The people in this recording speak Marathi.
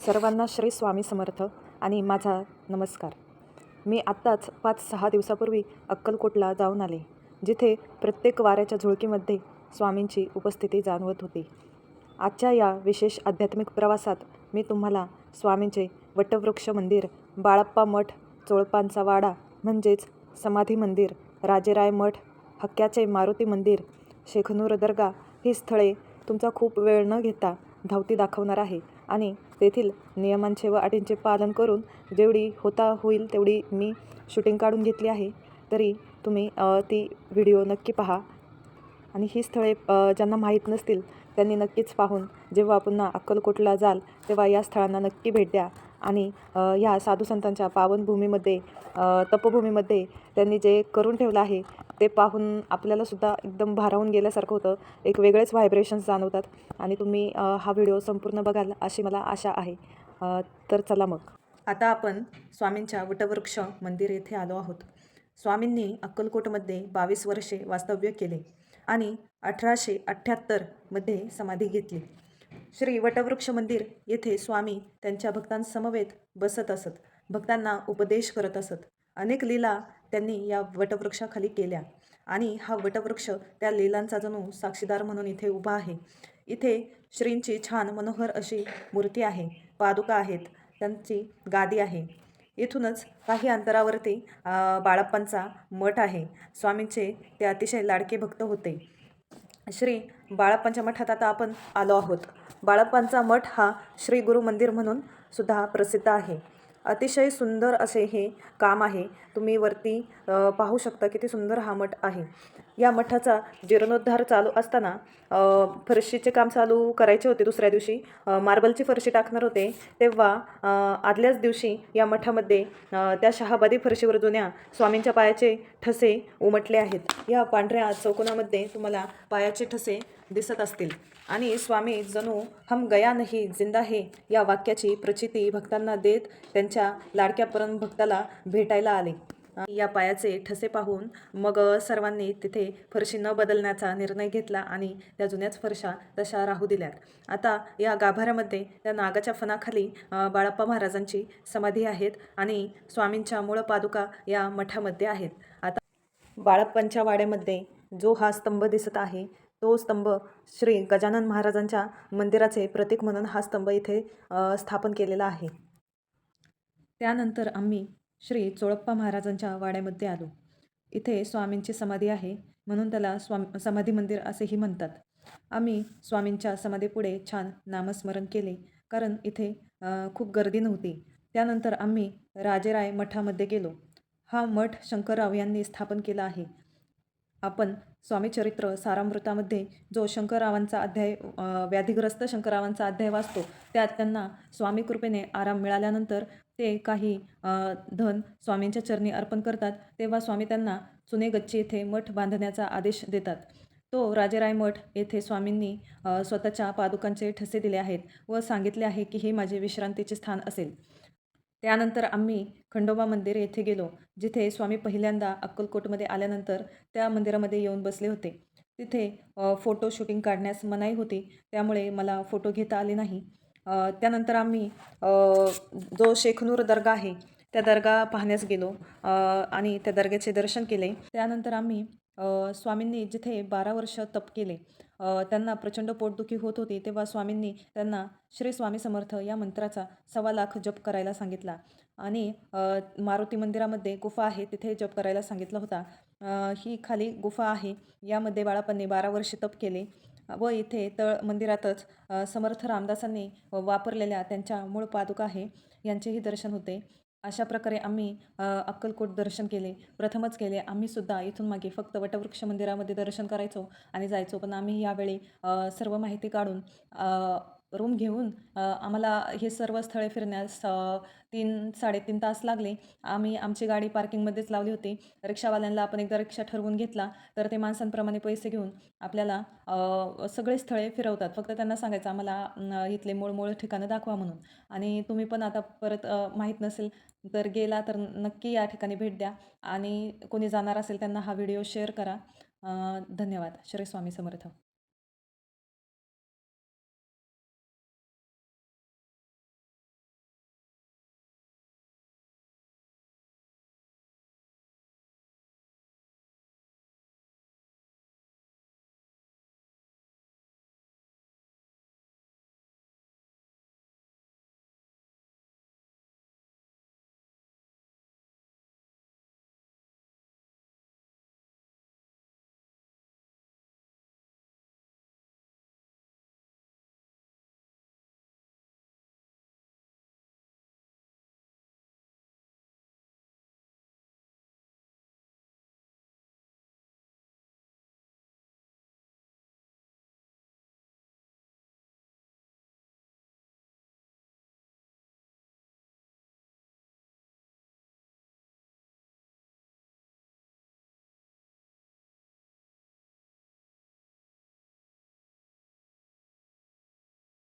सर्वांना श्री स्वामी समर्थ आणि माझा नमस्कार. मी आत्ताच पाच सहा दिवसापूर्वी अक्कलकोटला जाऊन आले जिथे प्रत्येक वाऱ्याच्या झुळकीमध्ये स्वामींची उपस्थिती जाणवत होती. आजच्या या विशेष आध्यात्मिक प्रवासात मी तुम्हाला स्वामींचे वटवृक्ष मंदिर बाळप्पा मठ चोळपांचा वाडा म्हणजेच समाधी मंदिर राजेराय मठ हक्क्याचे मारुती मंदिर शेखनूर दर्गा ही स्थळे तुमचा खूप वेळ न घेता धावती दाखवणार आहे. आणि तेथील नियमांचे व अटींचे पालन करून जेवढी होता होईल तेवढी मी शूटिंग काढून घेतली आहे. तरी तुम्ही ती व्हिडिओ नक्की पहा. आणि ही स्थळे ज्यांना माहीत नसतील त्यांनी नक्कीच पाहून जेव्हा पुन्हा अक्कलकोटला जाल तेव्हा या स्थळांना नक्की भेट द्या. आणि ह्या साधू संतांच्या पावनभूमीमध्ये तपभूमीमध्ये त्यांनी जे करून ठेवलं आहे ते पाहून आपल्यालासुद्धा एकदम भारावून गेल्यासारखं होतं. एक वेगळेच व्हायब्रेशन्स जाणवतात. आणि तुम्ही हा व्हिडिओ संपूर्ण बघाल अशी मला आशा आहे. तर चला मग. आता आपण स्वामींच्या वटवृक्ष मंदिर येथे आलो आहोत. स्वामींनी अक्कलकोटमध्ये बावीस वर्षे वास्तव्य केले आणि अठराशे अठ्ठ्याहत्तरमध्ये समाधी घेतली. श्री वटवृक्ष मंदिर येथे स्वामी त्यांच्या भक्तांसमवेत बसत असत. भक्तांना उपदेश करत असत. अनेक लीला त्यांनी या वटवृक्षाखाली केल्या आणि हा वटवृक्ष त्या लीलांचा जणू साक्षीदार म्हणून इथे उभा आहे. इथे श्रींची छान मनोहर अशी मूर्ती आहे. पादुका आहेत. त्यांची गादी आहे. इथूनच काही अंतरावरती बाळप्पांचा मठ आहे. स्वामींचे ते अतिशय लाडके भक्त होते. श्री बाळाप्पांच्या मठात आता आपण आलो आहोत. बाळाप्पांचा मठ हा श्री गुरु मंदिर म्हणून सुद्धा प्रसिद्ध आहे. अतिशय सुंदर असे हे काम आहे. तुम्ही वरती पाहू शकता किती सुंदर हा मठ आहे. या मठाचा जीर्णोद्धार चालू असताना फरशीचे काम चालू करायचे होते दुसऱ्या दिवशी. मार्बलची फरशी टाकणार होते. तेव्हा आदल्याच दिवशी या मठामध्ये त्या शहाबादी फरशीवर जुन्या स्वामींच्या पायाचे ठसे उमटले आहेत. या पांढऱ्या चौकोनामध्ये तुम्हाला पायाचे ठसे दिसत असतील. आणि स्वामी जणू हम गया नाही जिंदा हे या वाक्याची प्रचिती भक्तांना देत त्यांच्या लाडक्यापर्यंत भक्ताला भेटायला आले. या पायाचे ठसे पाहून मग सर्वांनी तिथे फरशी न बदलण्याचा निर्णय घेतला आणि त्या जुन्याच फरशा तशा राहू दिल्यात. आता या गाभाऱ्यामध्ये त्या नागाच्या फणाखाली बाळाप्पा बाळप्पा महाराजांची समाधी आहेत आणि स्वामींच्या मूळ पादुका या मठामध्ये आहेत. आता बाळप्पांच्या वाड्यामध्ये जो हा स्तंभ दिसत आहे तो स्तंभ श्री गजानन महाराजांच्या मंदिराचे प्रतीक म्हणून हा स्तंभ इथे स्थापन केलेला आहे. त्यानंतर आम्ही श्री चोळप्पा महाराजांच्या वाड्यामध्ये आलो. इथे स्वामींची समाधी आहे म्हणून त्याला स्वामी समाधी मंदिर असेही म्हणतात. आम्ही स्वामींच्या समाधीपुढे छान नामस्मरण केले कारण इथे खूप गर्दी नव्हती. त्यानंतर आम्ही राजेराय मठामध्ये गेलो. हा मठ शंकरराव यांनी स्थापन केला आहे. आपण स्वामीचरित्र सारामृतामध्ये जो शंकररावांचा अध्याय व्याधिग्रस्त शंकररावांचा अध्याय वाचतो त्यात त्यांना स्वामी कृपेने आराम मिळाल्यानंतर ते काही धन स्वामींच्या चरणी अर्पण करतात. तेव्हा स्वामी त्यांना चुनेगच्ची येथे मठ बांधण्याचा आदेश देतात. तो राजेराय मठ येथे स्वामींनी स्वतःच्या पादुकांचे ठसे दिले आहेत व सांगितले आहे की हे माझे विश्रांतीचे स्थान असेल. त्यानंतर आम्ही खंडोबा मंदिर येथे गेलो जिथे स्वामी पहिल्यांदा अक्कलकोटमध्ये आल्यानंतर त्या मंदिरामध्ये येऊन बसले होते. तिथे फोटो शूटिंग काढण्यास मनाई होती त्यामुळे मला फोटो घेता आले नाही. त्यानंतर आम्ही जो शेखनूर दर्गा आहे त्या दर्गा पाहण्यास गेलो आणि त्या दर्ग्याचे दर्शन केले. त्यानंतर आम्ही स्वामींनी जिथे बारा वर्ष तप केले त्यांना प्रचंड पोटदुखी होत होती तेव्हा स्वामींनी त्यांना श्री स्वामी समर्थ या मंत्राचा सव्वा लाख जप करायला सांगितला. आणि मारुती मंदिरामध्ये गुफा आहे तिथे जप करायला सांगितला होता. ही खाली गुफा आहे यामध्ये बाळापांनी बारा वर्षे तप केले व इथे तळ मंदिरातच समर्थ रामदासांनी वापरलेल्या त्यांच्या मूळ पादुका आहे यांचेही दर्शन होते. अशा प्रकारे आम्ही अक्कलकोट दर्शन केले. प्रथमच केले. आम्हीसुद्धा इथून मागे फक्त वटवृक्ष मंदिरामध्ये दर्शन करायचो आणि जायचो. पण आम्ही यावेळी सर्व माहिती काढून रूम घेऊन आम्हाला हे सर्व स्थळे फिरण्यास तीन साडेतीन तास लागले. आम्ही आमची गाडी पार्किंगमध्येच लावली होती. रिक्षावाल्यांना आपण एकदा रिक्षा ठरवून घेतला तर ते माणसांप्रमाणे पैसे घेऊन आपल्याला सगळे स्थळे फिरवतात. फक्त त्यांना सांगायचं आम्हाला इथले मूळ मूळ ठिकाणं दाखवा म्हणून. आणि तुम्ही पण आता परत माहीत नसेल तर गेला तर नक्की या ठिकाणी भेट द्या. आणि कोणी जाणार असेल त्यांना हा व्हिडिओ शेअर करा. धन्यवाद. श्री स्वामी समर्थ.